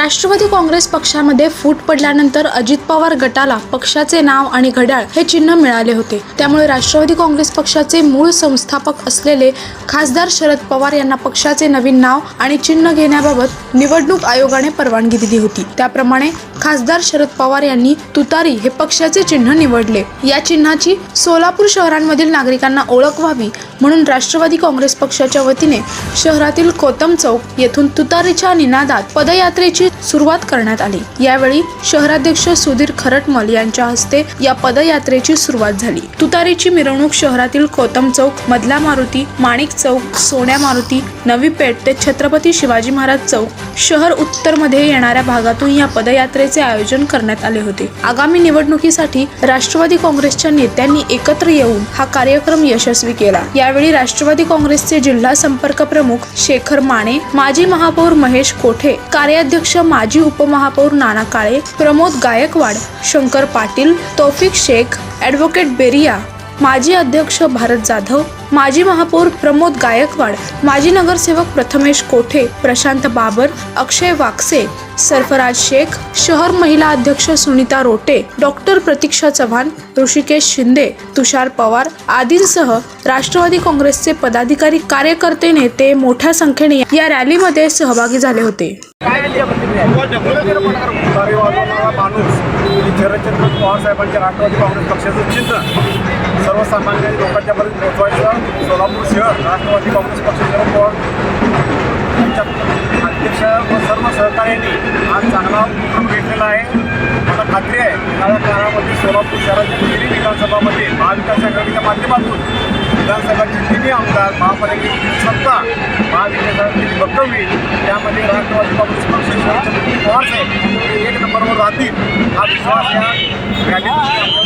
राष्ट्रवादी काँग्रेस पक्षामध्ये फूट पडल्यानंतर अजित पवार गटाला पक्षाचे नाव आणि घड्याळ हे चिन्ह मिळाले होते. त्यामुळे राष्ट्रवादी काँग्रेस पक्षाचे मूळ संस्थापक असलेले खासदार शरद पवार यांना पक्षाचे नवीन नाव आणि चिन्ह घेण्याबाबत निवडणूक आयोगाने परवानगी दिली होती. त्याप्रमाणे खासदार शरद पवार यांनी तुतारी हे पक्षाचे चिन्ह निवडले. या चिन्हाची सोलापूर शहरांमधील नागरिकांना ओळख व्हावी म्हणून राष्ट्रवादी काँग्रेस पक्षाच्या वतीने शहरातील कोतम चौक येथून तुतारीच्या निनादात पदयात्रेची सुरुवात करण्यात आली. यावेळी शहराध्यक्ष सुधीर खरटमल यांच्या हस्ते या पदयात्रेची सुरुवात झाली. तुतारीची मिरवणूक शहरातील कोतम चौक मधला मारुती माणिक चौक सोन्या मारुती नवी पेठ ते छत्रपती शिवाजी महाराज चौक शहर उत्तरमध्ये येणाऱ्या भागातून या पदयात्रेचे आयोजन करण्यात आले होते. आगामी निवडणुकीसाठी राष्ट्रवादी काँग्रेसच्या नेत्यांनी एकत्र येऊन हा कार्यक्रम यशस्वी केला. यावेळी राष्ट्रवादी काँग्रेसचे जिल्हा संपर्क प्रमुख शेखर माने माजी महापौर महेश कोठे कार्याध्यक्ष माजी उपमहापौर नाना काळे प्रमोद गायकवाड शंकर पाटील तौफिक शेख ॲडव्होकेट बेरिया माजी अध्यक्ष भारत जाधव माजी महापौर प्रमोद गायकवाड माजी नगरसेवक प्रथमेश कोठे प्रशांत बाबर अक्षय वाकसे सरफराज शेख शहर महिला अध्यक्ष सुनीता रोटे डॉक्टर प्रतीक्षा चव्हाण ऋषिकेश शिंदे तुषार पवार आदींसह राष्ट्रवादी काँग्रेसचे पदाधिकारी कार्यकर्ते नेते मोठ्या संख्येने या रॅलीमध्ये सहभागी झाले होते. तुतारी माणूस शरदचंद्र पवारसाहेबांच्या राष्ट्रवादी काँग्रेस पक्षाचं चिन्ह सर्वसामान्य लोकांच्या पर्यंत पोहोचवायचं सोलापूर शहर राष्ट्रवादी काँग्रेस पक्ष शरद पवार यांच्या अध्यक्ष व सर्व सहकार्यांनी आज चांगला उपक्रम घेतलेला आहे मला खात्री आहे येणाऱ्या काळामध्ये सोलापूर शहराच्या विधानसभामध्ये महाविकास आघाडीच्या माध्यमातून विधानसभाचे तिन्ही आमदार महापालिकेची सत्ता महाविकास आघाडीची भक्कम होईल त्यामध्ये राष्ट्रवादी काँग्रेस पक्ष शरदचंद्र पवार साहेब हे एक नंबरवर राहतील. हा विश्वास या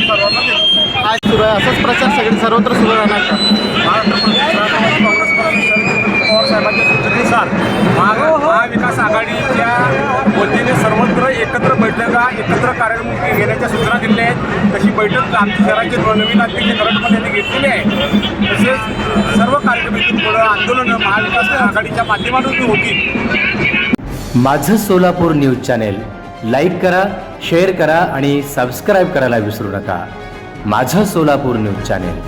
सर्वांना देतो. आज सुरू आहे? असंच प्रचार सगळे सर्वत्र सुरू राहणार का? महाराष्ट्र प्रदेश राष्ट्रवादी काँग्रेस पक्ष शरदचंद्र पवार साहेबांच्या सूचनेनुसार महा महाविकास आघाडीच्या वतीने सर्वत्र एकत्र बैठका एकत्र कार्यक्रम घेण्याच्या सूचना दिल्या आहेत. तशी बैठक आमच्या शहराचे नवीन अध्यक्ष करंटमध्ये यांनी घेतलेली आहे. महाविकास आघाडीच्या माध्यमातून होती. माझं सोलापूर न्यूज चॅनेल लाईक करा शेअर करा आणि सबस्क्राईब करायला विसरू नका. माझं सोलापूर न्यूज चॅनेल.